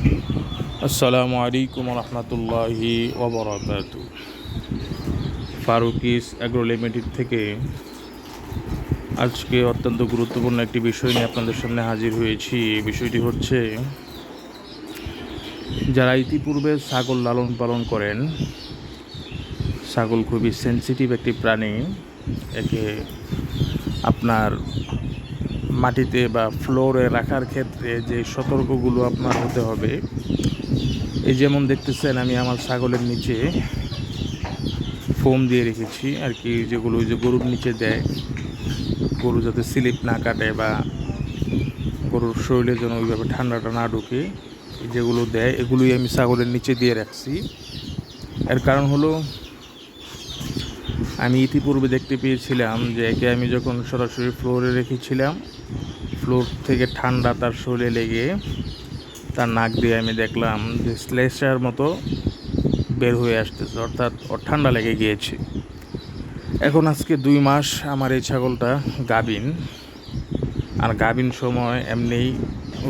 আসসালামু আলাইকুম রহমতুল্লাহি ওবরাকাত ফারুকিস অ্যাগ্রো লিমিটেড থেকে আজকে অত্যন্ত গুরুত্বপূর্ণ একটি বিষয় নিয়ে আপনাদের সামনে হাজির হয়েছি। বিষয়টি হচ্ছে, যারা ইতিপূর্বে ছাগল লালন পালন করেন, ছাগল খুবই সেন্সিটিভ একটি প্রাণী, একে আপনার মাটিতে বা ফ্লোরে রাখার ক্ষেত্রে যে সতর্কগুলো আপনার হতে হবে। এই যেমন দেখতেছেন, আমি আমার ছাগলের নিচে ফোম দিয়ে রেখেছি, আর কি যেগুলো ওই যে গরুর নিচে দেয়। গরু যাতে স্লিপ না কাটে বা গরুর শরীরে যেন ওইভাবে ঠান্ডাটা না ঢুকে যেগুলো দেয়, এগুলোই আমি ছাগলের নিচে দিয়ে রাখছি। এর কারণ হলো, আমি ইতিপূর্বে দেখতে পেয়েছিলাম যে একে আমি যখন সরাসরি ফ্লোরে রেখেছিলাম ফ্লোর থেকে ঠান্ডা তার শরীরে লেগে তার নাক দিয়ে আমি দেখলাম যে স্লেশার মতো বের হয়ে আসতেছে, অর্থাৎ ওর ঠান্ডা লেগে গিয়েছে। এখন আজকে দুই মাস আমার এই ছাগলটা গাবিন আর গাবিন সময় এমনিই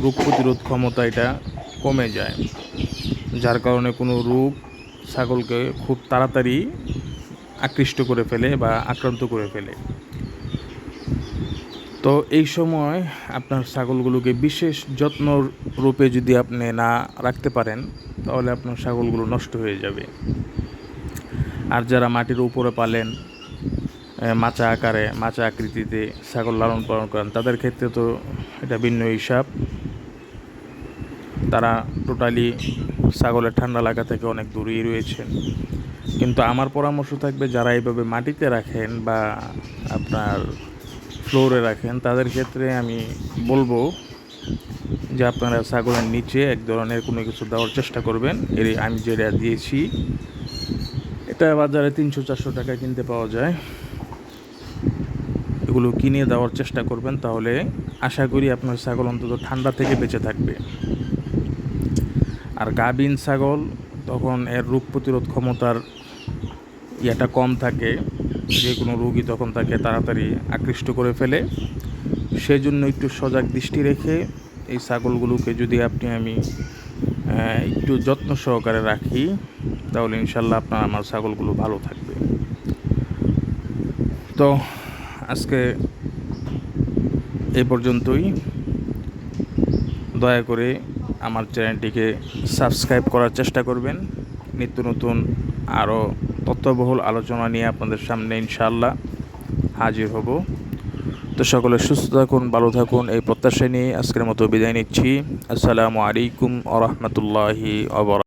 রোগ প্রতিরোধ ক্ষমতা এটা কমে যায়, যার কারণে কোনো রোগ ছাগলকে খুব তাড়াতাড়ি আকৃষ্ট করে ফেলে বা আক্রান্ত করে ফেলে। তো এই সময় আপনার ছাগলগুলোকে বিশেষ যত্ন রূপে যদি আপনি না রাখতে পারেন, তাহলে আপনার ছাগলগুলো নষ্ট হয়ে যাবে। আর যারা মাটির উপরে পালেন মাচা আকারে, মাচা আকৃতিতে ছাগল লালন পালন করেন, তাদের ক্ষেত্রে তো এটা ভিন্ন হিসাব। তারা টোটালি ছাগলের ঠান্ডা লাগা থেকে অনেক দূরেই রয়েছেন। কিন্তু আমার পরামর্শ থাকবে, যারা এইভাবে মাটিতে রাখেন বা আপনার ফ্লোরে রাখেন, তাদের ক্ষেত্রে আমি বলব যে আপনারা ছাগলের নিচে এক ধরনের কোনো কিছু দেওয়ার চেষ্টা করবেন। এর আমি যেটা দিয়েছি, এটা বাজারে তিনশো চারশো টাকা কিনতে পাওয়া যায়। এগুলো কিনে দেওয়ার চেষ্টা করবেন, তাহলে আশা করি আপনার ছাগল অন্তত ঠান্ডা থেকে বেঁচে থাকবে। আর গাবিন ছাগল, তখন এর রোগ প্রতিরোধ ক্ষমতার ইয়েটা কম থাকে। যে কোনো রোগী তখন তাকে তাড়াতাড়ি আকৃষ্ট করে ফেলে। সেই জন্য একটু সজাগ দৃষ্টি রেখে এই ছাগলগুলোকে যদি আপনি আমি একটু যত্ন সহকারে রাখি, তাহলে ইনশাল্লাহ আপনার, আমার ছাগলগুলো ভালো থাকবে। তো আজকে এই পর্যন্তই। দয়া করে আমার চ্যানেলটিকে সাবস্ক্রাইব করার চেষ্টা করবেন। নিত্য নতুন আরও তথ্যবহুল আলোচনা নিয়ে আপনাদের সামনে ইনশাআল্লাহ হাজির হব। তো সকলে সুস্থ থাকুন, ভালো থাকুন, এই প্রত্যাশা নিয়ে আজকের মতো বিদায় নিচ্ছি। আসসালামু আলাইকুম আ রহমতুল্লাহি